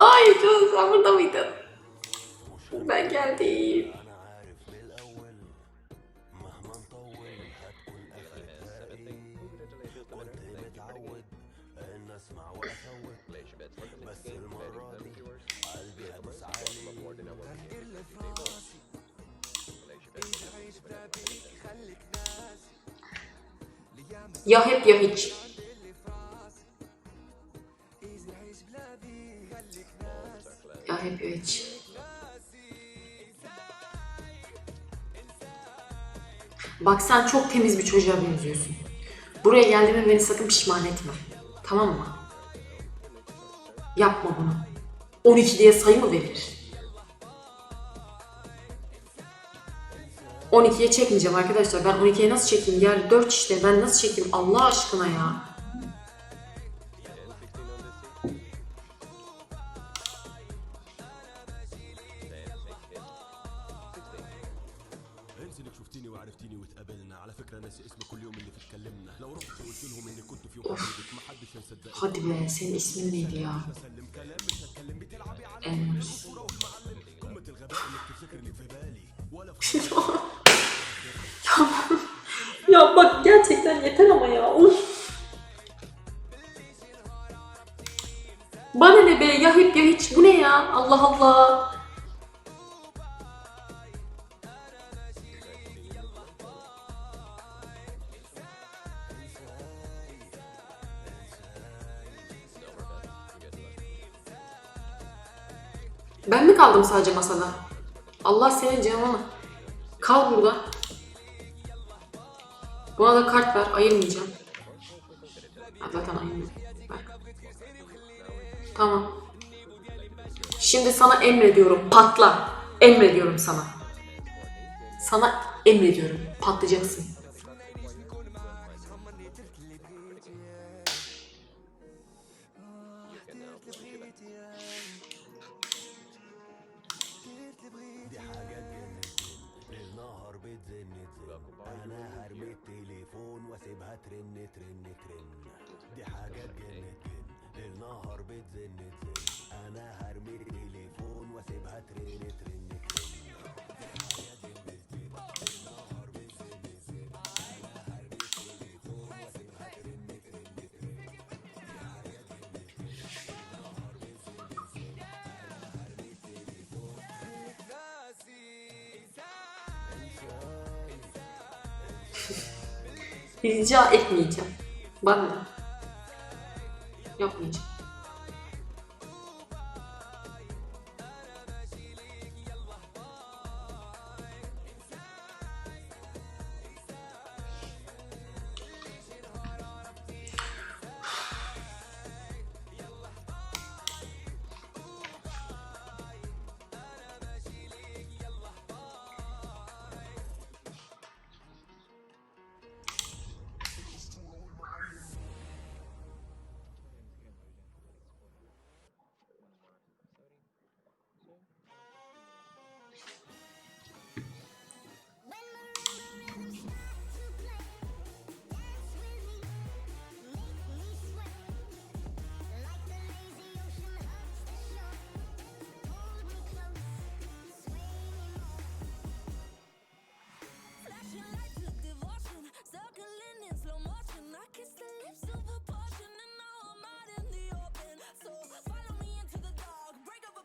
Ay canım sen burada mıydın? Ben geldim. Ya hep ya hiç. Ya hiç. Bak sen çok temiz bir çocuğa benziyorsun. Buraya geldiğime beni sakın pişman etme. Tamam mı? Yapma bunu. 12 diye sayı mı verilir? 12'ye çekmeyeceğim arkadaşlar. Ben 12'ye nasıl çekeyim? Yer 4 işte. Ben nasıl çekeyim? Allah aşkına ya. على فكره ناسي اسمي كل يوم اللي فيه اتكلمنا لو رحت قلت لهم اني كنت في يوم حبيبك ما حدش هيصدقني Hadi be senin ismin neydi ya? بسلم كلام مش هتكلم بتلعبي على Emir. قمه الغباء انك تفتكر انك في بالي ولا في ya, ya bak gerçekten yeter ama ya. Uf. Bana ne be ya hep ya hiç bu ne ya Allah Allah. Ben mi kaldım sadece masada? Allah senin canını. Kal burada. Buna da kart ver. Ayırmayacağım. Ha, zaten ayırmıyorum. Tamam. Şimdi sana emrediyorum. Patla. Emrediyorum sana. Sana emrediyorum. Patlayacaksın. أنا هرمي التليفون وأسيبها ترن ترن ترن. دي حاجات جنت جن النهار بتزن تزن. أنا هرمي التليفون Rica etmeyeceğim. Bana. Yapmayacağım.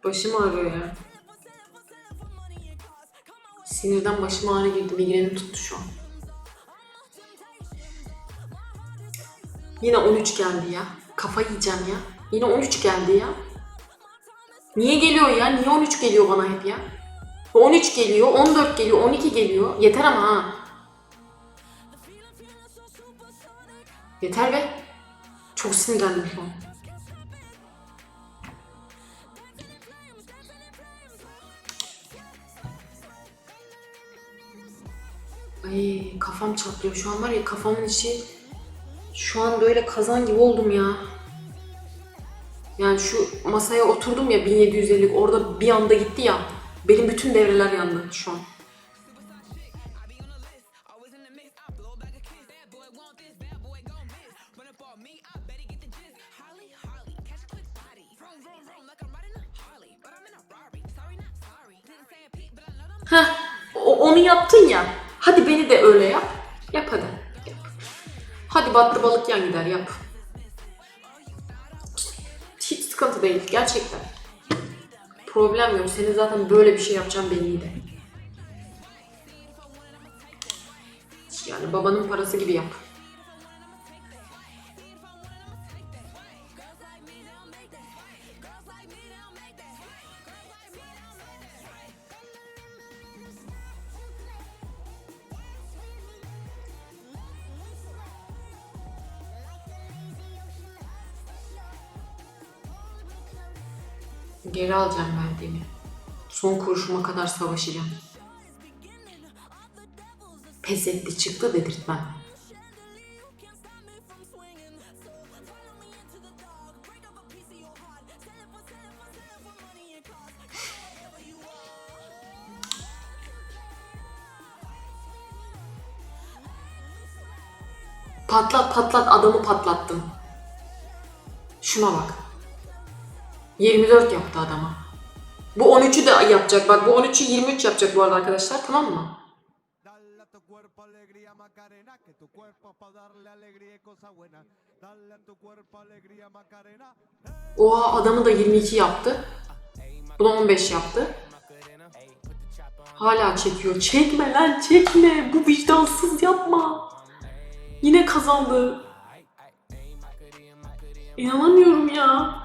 Başım ağrıyor ya. Sinirden başım ağrı girdi. Migrenim tuttu şu an. Yine 13 geldi ya. Kafa yiyeceğim ya. Yine 13 geldi ya. Niye geliyor ya? Niye 13 geliyor bana hep ya? 13 geliyor, 14 geliyor, 12 geliyor. Yeter ama ha. Yeter be. Çok sinirlendim şu an. Ay kafam çatlıyor. Şu an var ya kafamın içi şu an böyle kazan gibi oldum ya. Yani şu masaya oturdum ya 1750 orada bir anda gitti ya. Benim bütün devreler yandı şu an. Heh, onu yaptın ya. Hadi beni de öyle yap. Yap hadi. Yap. Hadi battı balık yan gider yap. Hiç sıkıntı değil gerçekten. Problem yok. Senin zaten böyle bir şey yapacağım belliydi. Yani babanın parası gibi yap. Geri alacağım verdiğimi. Son kuruşuma kadar savaşacağım. Pes etti çıktı dedirtmem. Patlat patlat adamı patlattım. Şuna bak. 24 yaptı adama. Bu 13'ü de yapacak. Bak bu 13'ü 23 yapacak bu arada arkadaşlar. Tamam mı? Oha adamı da 22 yaptı. Buna 15 yaptı. Hala çekiyor. Çekme lan çekme. Bu vicdansız yapma. Yine kazandı. İnanamıyorum ya.